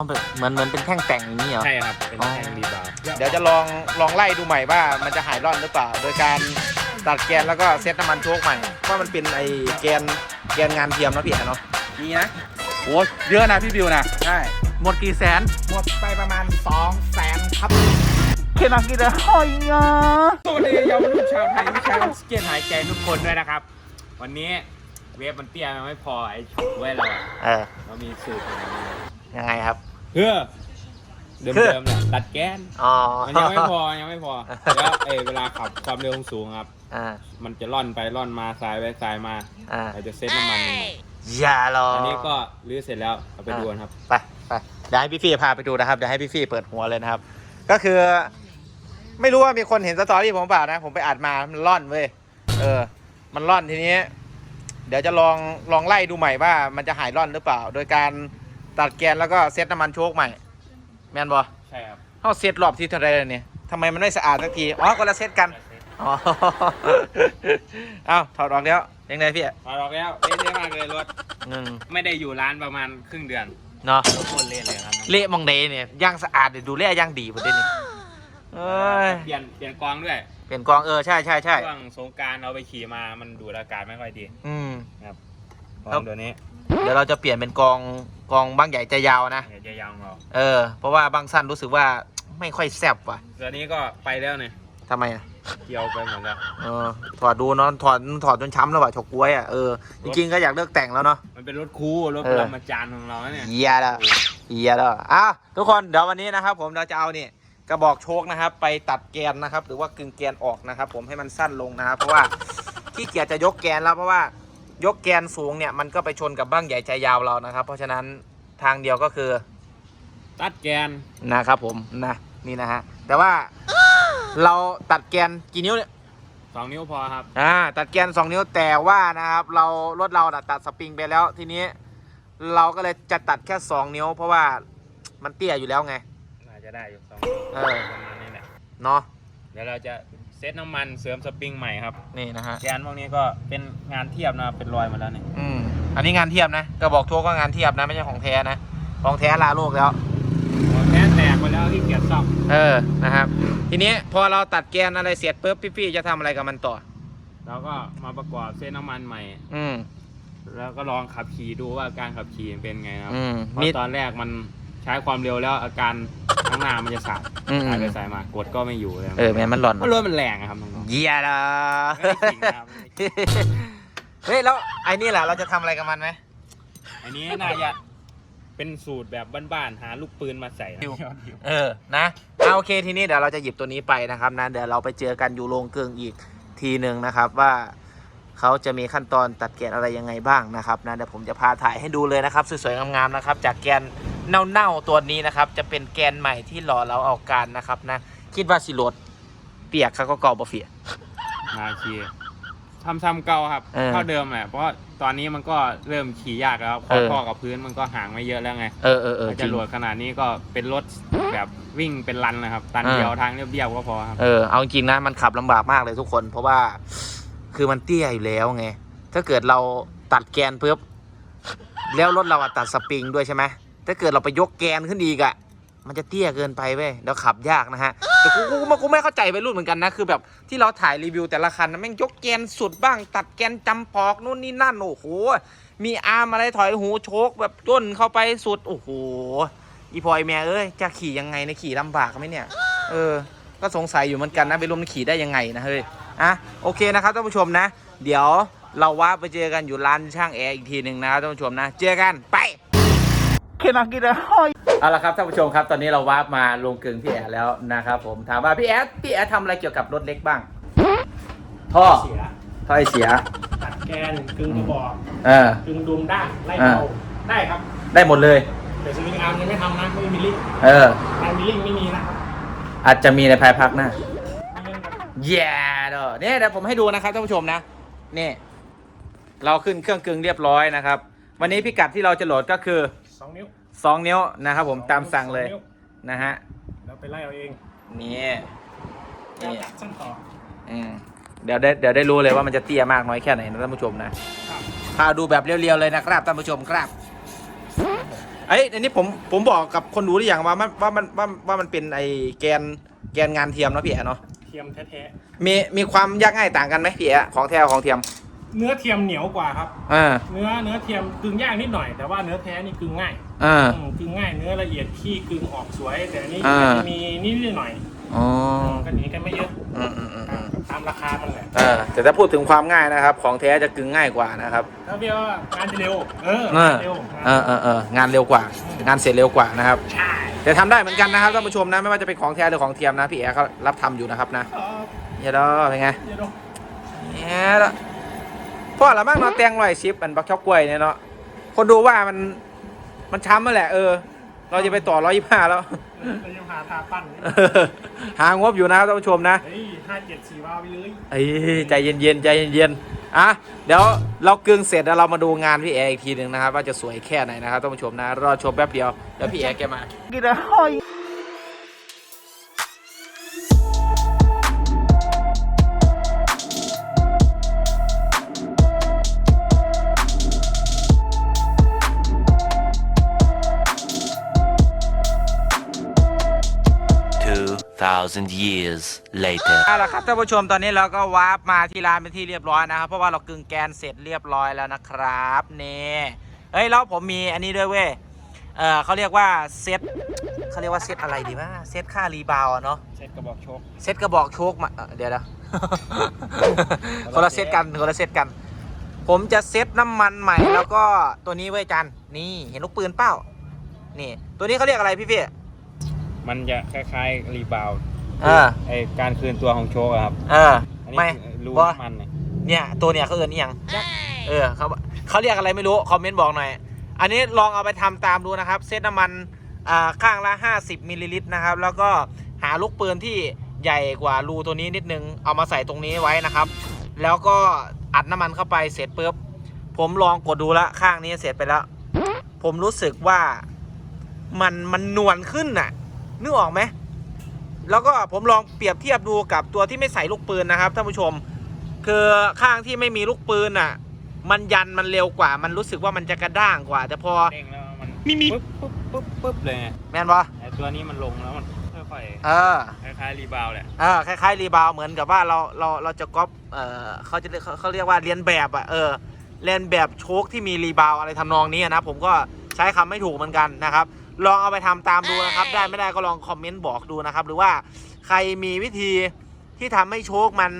มันแบบเหมือนเหมือนเป็นแท่งแต่งอย่างนี้เหรอ ใช่ครับ เป็นอ๋อแท่งรีบาวด์เดี๋ยวจะลองลองไล่ดูใหม่ว่ามันจะหายร่อนหรือเปล่า โดยการตัดแกนแล้วก็เซตน้ำมันโชคใหม่ว่ามันเป็นไอแกนแกนงานเทียมเนาะพี่แอนเนาะนี่นะโอ้เยอะนะพี่บิวนะใช่หมดกี่แสนหมดไปประมาณ2 0 0แสนครับเคนักกีฬาหอยงาสวัสดีเยาวรุ่นชาวไทยวิชาสเก็ตหายใจทุกคนด้วยนะครับ วันนี้เวฟมันเตี้ยมันไม่พอไอ้ฉุกไว้เราอะเออเรามีสูตรของมันยังไงครับ เพื่อเดิมๆแหละตัดแกนอ๋อ มันยังไม่พอยังไม่พอแล้วเอยเวลาขับความเร็วสูงครับ อ่า มันจะล่อนไปล่อนมาซ้ายไปซ้ายมาอ่าเราจะเซ็ตน้ำมันมันอย่ารออัอันนี้ก็รื้อเสร็จแล้วเอาไปดูกันครับ ไปไปเดี๋ยวให้พี่ฟี่พาไปดูนะครับเดี๋ยวให้พี่ฟี่เปิดหัวเลยนะครับ ก็คือ ไม่รู้ว่ามีคนเห็นสตอรี่ผมเปล่านะ ผมไปอัดมามันร่อนเว้ยเออ มันร่อนทีนี้ เดี๋ยวจะลองลองไล่ดูใหม่ว่ามันจะหายร่อนหรือเปล่า โดยการ ตัดแกนแล้วก็เซตน้ำมันโชคใหม่ แม่นบอใช่ครับเขาเซตรอบที่เท่าไรแล้วเนี่ยทำไมมันไม่สะอาดสักที อ๋อคนละเซตกัน อ๋อ เอ้าถอดออกแล้วยังไงพี่พอเราแล้วเละๆมากเลยรถ หนึ่งไม่ได้อยู่ร้านประมาณครึ่งเดือนเนาะรถคนเละเลยครับเละมองเดเนี่ยย่างสะอาดเดี๋ยวดูแลย่างดีประเด็นนี้เอ้ยเปลี่ยนเปลี่ยนกองด้วยเปลี่ยนกองเออใช่ใช่ใช่ช่วงสงกรารเอาไปขี่มามันดูดอากาศไม่ค่อยดี อืมกอครังบตัวนี้ เดี๋ยวเราจะเปลี่ยนเป็นกองกองบางใหญ่ใจยาวนะเดี๋ยวจะยาวของเราเออ เพราะว่าบางสั้นรู้สึกว่าไม่ค่อยแซ่บว่ะตัวนี้ก็ไปแล้วเนี่ยทำไมอะ เกี่ยวไปหมดแล้ว เออ ถอดดูเนาะ ถอดถอดจนช้ำแล้วว่ะฉกกล้วยอะ เออ จริงๆก็อยากเลิกแต่งแล้วเนาะ มันเป็นรถคูรถเอปอระมาจารย์ของเราเนี่ย เยียแล้วเยียแล้วอะทุกคนเดี๋ยววันนี้นะครับ ผมเราจะเอานี่กระบอกโชคนะครับ ไปตัดแกนนะครับ หรือว่ากึ่งแกนออกนะครับ ผมให้มันสั้นลงนะครับ เพราะว่าขี้เกียจจะยกแกนแล้วเพราะว่า ยกแกนสูงเนี่ยมันก็ไปชนกับบ้างใหญ่ใจยาวเรานะครับ เพราะฉะนั้นทางเดียวก็คือตัดแกนนะครับผมนะนี่นะฮะแต่ว่าเราตัดแกนกี่นิ้วเนี่ยสองนิ้วพอครับอ่าตัดแกน2นิ้วแต่ว่านะครับเรารถเราน่ะตัดสปริงไปแล้วทีนี้ เราก็เลยจะตัดแค่2นิ้ว เพราะว่ามันเตี้ยอยู่แล้วไงน่าจะได้อยู่สองเออประมาณนี้แหละเนาะเดี๋ยวเราจะ เซตน้ำมันเสริมสปริงใหม่ครับนี่นะฮะแกนพวกนี้ก็เป็นงานเทียบนะครับเป็นรอยมาแล้วเนี่ยอืมอันนี้งานเทียบนะกระบอกโชกก็งานเทียบนะไม่ใช่ของแท้นะของแท้ลาโลกแล้วหัวแกนแตกไปแล้วที่เกียจซ่อมเออนะครับ ทีนี้พอเราตัดแกนอะไรเสร็จปุ๊บพี่ๆจะทำอะไรกับมันต่อเราก็มาประกอบเซตน้ำมันใหม่ อืมแล้วก็ลองขับขี่ดูว่าการขับขี่เป็นไงนะครับอืมเพมีราะตอนแรกมันใช้ความเร็วแล้วอาการข้างหน้ามันจะสาดอืม สายไปสายมากดก็ไม่อยู่เลยเออแม่นมันหล่อนเพราะรถมันแรงอะครับน้องเยียละๆไม่ได้จริงนะครับ เฮ้ยแล้วไอ้นี่แหละเราจะทำอะไรกับมันไหม อันนี้น่าจะเป็นสูตรแบบบ้านๆหาลูกปืนมาใส่นะ เออ นะเอาโอเคทีนี้เดี๋ยวเราจะหยิบตัวนี้ไปนะครับนะ เดี๋ยวเราไปเจอกันอยู่โรงเกลืองอีกทีหนึ่งนะครับว่าเขาจะมีขั้นตอนตัดแกนอะไรยังไงบ้างนะครับนะเดี๋ยวผมจะพาถ่ายให้ดูเลยนะครับสวยๆงามๆนะครับ จากแกน เน่าๆตัวนี้นะครับ จะเป็นแกนใหม่ที่หล่อเราเอาการนะครับนะ คิดว่าสิโรดเปียกเขาก็เกาบ่เฟีย นาคีทำซ้ำเก่าครับเออเท่าเดิมแหละเพราะตอนนี้มันก็เริ่มขี่ยากแล้วครับเออข้อกับพื้นมันก็ห่างไม่เยอะแล้วไงเออเออเออถ้าจจะริงโหลดขนาดนี้ก็เป็นรถแบบวิ่งเป็นรันนะครับ ตันเออเดียวทางเรียบๆก็พอครับ เออเอาจริงๆนะมันขับลำบากมากเลยทุกคน เพราะว่าคือมันเตี้ยอยู่แล้วไง ถ้าเกิดเราตัดแกนปุ๊บแล้วรถเราอะตัดสปริงด้วยใช่ไหม ถ้าเกิดเราไปยกแกนขึ้นอีกอะมันจะเตี้ยเกินไปเว้ยแล้วขับยากนะฮะ แต่กูกูกูไม่เข้าใจไปรุ่นเหมือนกันนะ คือแบบที่เราถ่ายรีวิวแต่ละคันนะแม่งยกแกนสุดบ้าง ตัดแกนจำปอกนู่นนี่นั่น โอ้โห มีอาร์มอะไรถอยหูโชกแบบย่นเข้าไปสุด โอ้โห อีพอยแม่เอ้ย จะขี่ยังไงในขี่ลำบากไหมเนี่ย เออ ก็สงสัยอยู่เหมือนกันนะไปรวมขี่ได้ยังไงนะเฮ้ย อะ โอเคนะครับท่านผู้ชมนะ เดี๋ยวเราว่าไปเจอกันอยู่ร้านช่างแอร์อีกทีหนึ่งนะครับท่านผู้ชมนะ เจอกัน ไป เคนักกีฬาห้อยเอาละครับท่านผู้ชมครับตอนนี้เราวาร์ปมาลงกึ่งพี่แอร์แล้วนะครับผมถามว่าพี่แอร์พี่แอร์ทำอะไรเกี่ยวกับรถเล็กบ้าง ท่อเสียท่อไอเสีย ตัดแกนกึ่งกระบอกเออ กึ่งดุมด้านไล่อ่าเบาได้ครับ ได้หมดเลย แต่สวิงอาร์มยังไม่ทำนะไม่มีลิงก์เออทางมีลิงก์ไม่มีนะครับอาจจะมีในภายภาคหน้า ไม่เล่นครับแย่เด้อเนี่ยเดี๋ยวผมให้ดูนะครับท่านผู้ชมนะนี่ เราขึ้นเครื่องกึ่งเรียบร้อยนะครับ วันนี้พิกัดที่เราจะโหลดก็คือ สองนิ้ว2นิ้วนะครับผมตามสั่งเลยนิ้วนะฮะแล้วไปไล่เอาเองนี่แล้วนี่ตัดสั้นต่ออืมเดี๋ยวได้เดี๋ยวได้รู้เลยว่ามันจะเตี้ยมากน้อยแค่ไหนนะท่านผู้ชมนะครับพาดูแบบเรียวๆเลยนะครับท่านผู้ชมครับไอ้ยอันนี้ผมผมบอกกับคนดูหรือยังว่ามันว่ามันว่าว่ามันเป็นไอ้แกนแกนงานเทียมเนาะพี่แอะเนาะเทียมแท้มีมีความยากง่ายต่างกันไหมพี่แอะของแท้กับของเทียมๆ เนื้อเทียมเหนียวกว่าครับ อ่า เนื้อเนื้อเทียมกึ่งยากนิดหน่อย แต่ว่าเนื้อแท้นี่กึ่งง่ายอ่า อืมกึ่งง่ายเนื้อละเอียดขี้กึ่งออกสวย แต่อันนี้อ่าอาจจะมีนิดๆหน่อยอ๋อๆก็หนีกันไม่เยอะอืมอืมอืมอืมตามราคามันแหละเออแต่ถ้าพูดถึงความง่ายนะครับ ของแท้จะกึ่งง่ายกว่านะครับ ถ้าเรียกว่างานจะเร็ว เออเออ เร็วเออเออเอองานเร็วกว่า งานเสร็จเร็วกว่านะครับ ใช่แต่ทำได้เหมือนกันนะครับท่านผู้ชมนะไม่ว่าจะเป็นของแท้หรือของเทียมนะพี่แอะเขารับทำอยู่นะครับนะครับเดี๋ยวเราเป็นไงเดี๋ยวดูเนี่ยละ พ่อละมั่งเนาะแตงลอยชิปอันบักชอบกล้วยเนี่ยเนาะคนดูว่ามันมันช้ำมาแหละเออ เราจะไปต่อร้อยยี่ห้าแล้ว เราจะพาทาปั้นหางบอยู่นะครับท่านผู้ชมนะ เฮ้ยห้าเจ็ดสี่วาล์วไปเลยเอ้ยใจเย็นๆใจเย็นๆอะเดี๋ยวเรากึ่งเสร็จแล้วเรามาดูงานพี่แอร์อีกทีหนึ่งนะครับว่าจะสวยแค่ไหนนะครับท่านผู้ชมนะรอชมแป๊บเดียวเดี๋ยวพี่แอร์แกมา 2,000 years later. เอาละครับท่านผู้ชมตอนนี้เราก็วาร์ปมาที่ร้านเป็นที่เรียบร้อยนะครับ เพราะว่าเรากึ่งแกนเสร็จเรียบร้อยแล้วนะครับนี่เฮ้ยแล้วผมมีอันนี้ด้วยเว้ยเออเขาเรียกว่าเซตเขาเรียกว่าเซตอะไรดีวะเซตค่ารีบาวด์อะเนาะเซ็ตกระบอกโชคเซตกระบอกโชคมาเอ่อเดี๋ยวนะ คนละเซตกันคนละเซตกัน ผมจะเซตน้ำมันใหม่แล้วก็ตัวนี้เว้ยจันนี่เห็นลูกปืนเป้านี่ ตัวนี้เขาเรียกอะไรพี่พี่มันจะคล้ายๆรีบาวด์เออไอการคืนตัวของโชคอะครับเอออันนี้ไม่คือรูบ่น้ำมันเนี่ยเนี่ย ตัวเนี่ยเขาเอินนี่ยังเออเขาเขาเรียกอะไรไม่รู้ คอมเมนต์บอกหน่อย อันนี้ลองเอาไปทำตามดูนะครับ เซตน้ำมันอ่าข้างละ 50มิลลิลิตรนะครับ แล้วก็หาลูกปืนที่ใหญ่กว่ารูตัวนี้นิดนึง เอามาใส่ตรงนี้ไว้นะครับ แล้วก็อัดน้ำมันเข้าไปเสร็จปุ๊บ ผมลองกดดูละข้างนี้เสร็จไปแล้ว ผมรู้สึกว่ามันมันนวลขึ้นน่ะนึกออกไหม แล้วก็ผมลองเปรียบเทียบดูกับตัวที่ไม่ใส่ลูกปืนนะครับท่านผู้ชม คือข้างที่ไม่มีลูกปืนอะ มันยันมันเร็วกว่า มันรู้สึกว่ามันจะกระด้างกว่า แต่พอเด้งแล้วมันปุ๊บปุ๊บปุ๊บปุ๊บเลยไงแมนวะไอตัวนี้มันลงแล้วมันค่อยเออ ๆคล้ายๆรีบาวด์แหละเออคล้ายๆรีบาวด์เหมือนกับว่าเราเราเราจะก๊อปเออเขาจะเรียกเขาเขาเรียกว่าเรียนแบบอะเออเรียนแบบโชคที่มีรีบาวด์อะไรทำนองนี้นะผมก็ใช้คำไม่ถูกเหมือนกันนะครับ ลองเอาไปทำตามดูนะครับ ได้ไม่ได้ก็ลองคอมเมนต์บอกดูนะครับ หรือว่าใครมีวิธีที่ทำให้โชคมัน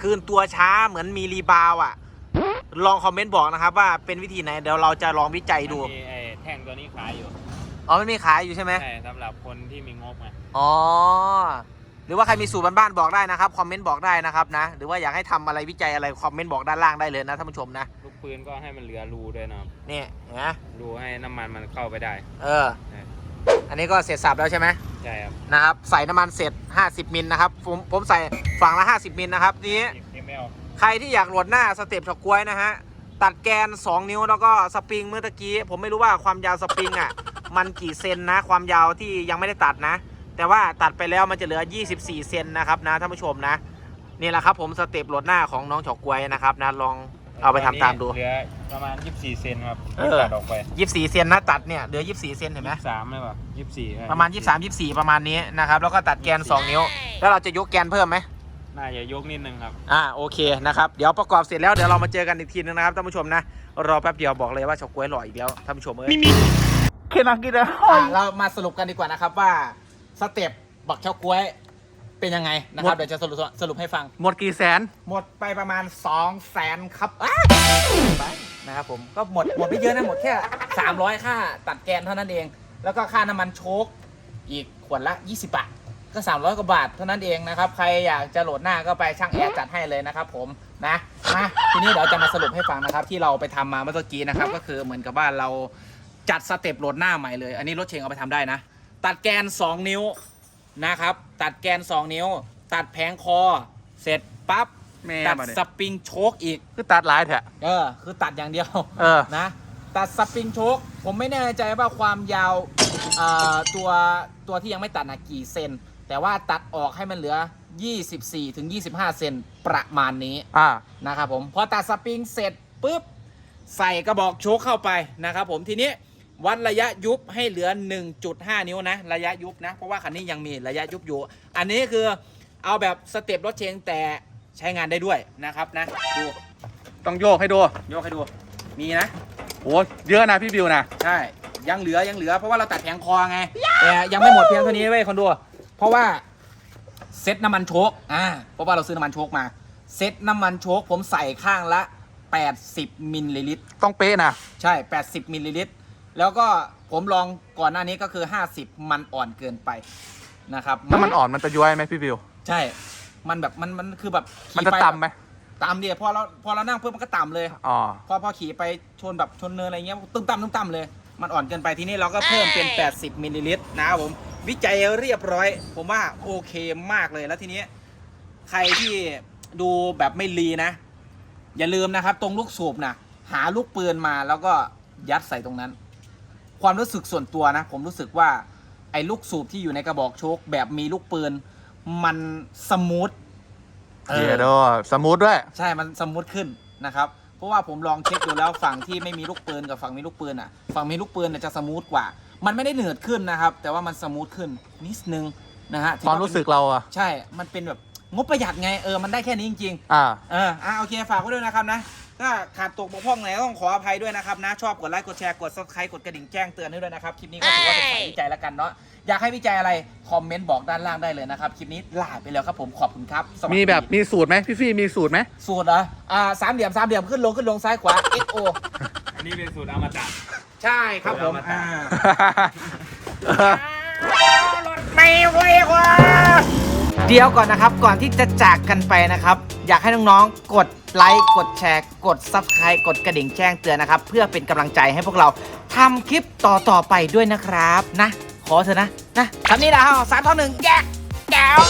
คืนตัวช้าเหมือนมีรีบาวด์อะ ลองคอมเมนต์บอกนะครับ ว่าเป็นวิธีไหนเดี๋ยวเราจะลองวิจัยดูมีไอแท่งตัวนี้ขายอยู่อ๋อไม่มีขายอยู่ใช่ไหมใช่สำหรับคนที่มีงบไงอ๋อหรือว่าใครมีสูตรบ้านๆบอกได้นะครับคอมเมนต์บอกได้นะครับนะ หรือว่าอยากให้ทำอะไรวิจัยอะไรคอมเมนต์บอกด้านล่างได้เลยนะท่านผู้ชมนะลูก ปืนก็ให้มันเหลือรูด้วยนะครับนี่เห็นไหมรูให้น้ำมันมันเข้าไปได้ เออ อันนี้ก็เสร็จสับแล้วใช่ไหมใช่ครับนะครับใส่น้ำมันเสร็จ 50มิลนะครับผมผมใส่ฝั่งละ 50มิลนะครับทีนี้ ml ใครที่อยากโหลดหน้าสเต็ปช็อกกล้วยนะฮะ ตัดแกน 2 นิ้วแล้วก็สปริงเมื่อตะกี้ ผมไม่รู้ว่าความยาวสปริงอะ มันกี่เซนนะ ความยาวที่ยังไม่ได้ตัดนะ แต่ว่าตัดไปแล้วมันจะเหลือ 24 เซนนะครับนะท่านผู้ชมนะ นี่แหละครับผมสเต็ปโหลดหน้าของน้องเฉากล้วยนะครับนะลอง เอาไปทำตามดู เหลือประมาณ 24 เซนครับเออ ตัดออกไป24เซนนะตัดเนี่ยเหลือ24เซนเห็นไหม23เลยป่ะ24ประมาณ23 24ประมาณนี้นะครับแล้วก็ตัดแกน2นิ้ว แล้วเราจะยกแกนเพิ่มไหม น่าจะยกนิดนึงครับ อ่าโอเคนะครับเดี๋ยวประกอบเสร็จแล้วเดี๋ยวเรามาเจอกันอีกทีนึงนะครับท่านผู้ชมนะรอแป๊บเดียวบอกเลยว่าเฉากล้วยหล่ออีกแล้วท่านผู้ชมเอ้ยมีมีเคนักกินแล้วเรามาสรุปกันดีกว่านะครับว่าสเต็ปบักเฉากล้วย เป็นยังไงนะครับเดี๋ยวจะสรุปสรุปให้ฟัง หมดกี่แสน หมดไปประมาณ2 0 0แสนครับอ้าไปนะครับผมก็หมดหมดไม่เยอะนะหมดแค่ 300 ค่าตัดแกนเท่านั้นเอง แล้วก็ค่าน้ำมันโชคอีกขวดละ 20 บาท ก็ 300 กว่าบาทเท่านั้นเองนะครับ ใครอยากจะโหลดหน้าก็ไปช่างแอร์จัดให้เลยนะครับผมนะมาทีนี้เดี๋ยวจะมาสรุปให้ฟังนะครับ ที่เราไปทำมาเมื่อกี้นะครับ ก็คือเหมือนกับว่าเราจัดสเต็ปโหลดหน้าใหม่เลย อันนี้รถเชงเอาไปทำได้นะ ตัดแกน 2 นิ้ว นะครับ ตัดแกน 2 นิ้ว ตัดแผงคอ เสร็จปั๊บ แม่ตัดบัดนี้สปริงโชคอีก คือตัดหลายแท้เออ คือตัดอย่างเดียว เออ นะ ตัดสปริงโชคผมไม่แน่ใจว่าความยาวเอ่อตัวตัวที่ยังไม่ตัดนะกี่เซน แต่ว่าตัดออกให้มันเหลือ 24ถึง25 เซนประมาณนี้ อ่า นะครับผมพอตัดสปริงเสร็จปุ๊บ ใส่กระบอกโชคเข้าไปนะครับผมทีนี้ วัดระยะยุบให้เหลือ 1.5 นิ้วนะ ระยะยุบนะ เพราะว่าคันนี้ยังมีระยะยุบอยู่ อันนี้คือเอาแบบสเต็ปรถเชงแต่ใช้งานได้ด้วยนะครับนะดูต้องโยกให้ดูโยกให้ดูมีนะโอ้เยอะนะพี่บิวนะใช่ยังเหลือยังเหลือ เพราะว่าเราตัดแผงคอไงแต่ยังไม่หมดเพียงเท่านี้เว้ยคนดูเพราะว่าเซ็ตน้ำมันโชคอ่าเพราะว่าเราซื้อน้ำมันโชคมาเซ็ตน้ำมันโชคผมใส่ข้างละ 80มิลลิลิตรต้องเป๊ะนะใช่ 80มิลลิลิตร แล้วก็ผมลองก่อนหน้านี้ก็คือ 50 มันอ่อนเกินไปนะครับถ้ามันอ่อนมันจะย้อยไหมพี่บิว ใช่ มันแบบมันมันคือแบบขี่มันจะปต่ำไหมต่ำเดียพอเราพอเรานั่งเพิ่มมันก็ต่ำเลยอ๋อพอพอขี่ไปชนแบบชนเนินอะไรเงี้ยตึ้มต่ำตึ้มต่ำเลย มันอ่อนเกินไปทีนี้เราก็เพิ่มเป็น 80มิลลิลิตรนะครับผมวิจัยเรียบร้อย ผมว่าโอเคมากเลยแล้วทีนี้ใครที่ดูแบบไม่รีนะ อย่าลืมนะครับ ตรงลูกสูบนะหาลูกปืนมาแล้วก็ยัดใส่ตรงนั้น ความรู้สึกส่วนตัวนะ ผมรู้สึกว่าไอ้ลูกสูบที่อยู่ในกระบอกโชคแบบมีลูกปืน มันสมูทเออเดี๋ยวดูสมูทด้วย ใช่มันสมูทขึ้นนะครับ เพราะว่าผมลองเช็คดูแล้วฝั่งที่ไม่มีลูกปืนกับฝั่งมีลูกปืนอะ ฝั่งมีลูกปืนเนี่ยจะสมูทกว่า มันไม่ได้เหนืดขึ้นนะครับ แต่ว่ามันสมูทขึ้นนิดนึงนะฮะถืความรู้สึกเราอะใช่ มันเป็นแบบงบประหยัดไงเออมันได้แค่นี้จริงอ่าๆเอออะโอเค ฝากไว้ด้วยนะครับนะ ถ้าขาดตกบกพร่องไหนต้องขออภัยด้วยนะครับนะ ชอบกดไลค์กดแชร์กด subscribe กดกระดิ่งแจ้งเตือนให้ด้วยนะครับ คลิปนี้ก็ถือว่าเป็นสายวิจัยแล้วกันเนาะอยากให้วิจัยอะไร คอมเมนต์บอกด้านล่างได้เลยนะครับ คลิปนี้ลาไปแล้วครับผมขอบคุณครับสวัสดีมีแบบมีสูตรไหมพี่ฟี่มีสูตรไหมสูตรเหรออ่าสามเหลี่ยมสามเหลี่ยมขึ้นลงขึ้นลงซ้ายขวา XO อันนี้เป็นสูตรอมตะ ใช่ครับผมเอามาอ่าตัดไม่เว้ยว่าเดี๋ยวก่อนนะครับก่อนที่จะจากกันไปนะครับ อยากให้น้องๆกด ไลค์กดแชร์ กด Subscribe กดกระดิ่งแจ้งเตือนนะครับ เพื่อเป็นกำลังใจให้พวกเราทำคลิปต่อๆไปด้วยนะครับ นะ ขอเถอะนะ นะคำนี้นะฮะสามท่อหนึ่งแยกแก้ว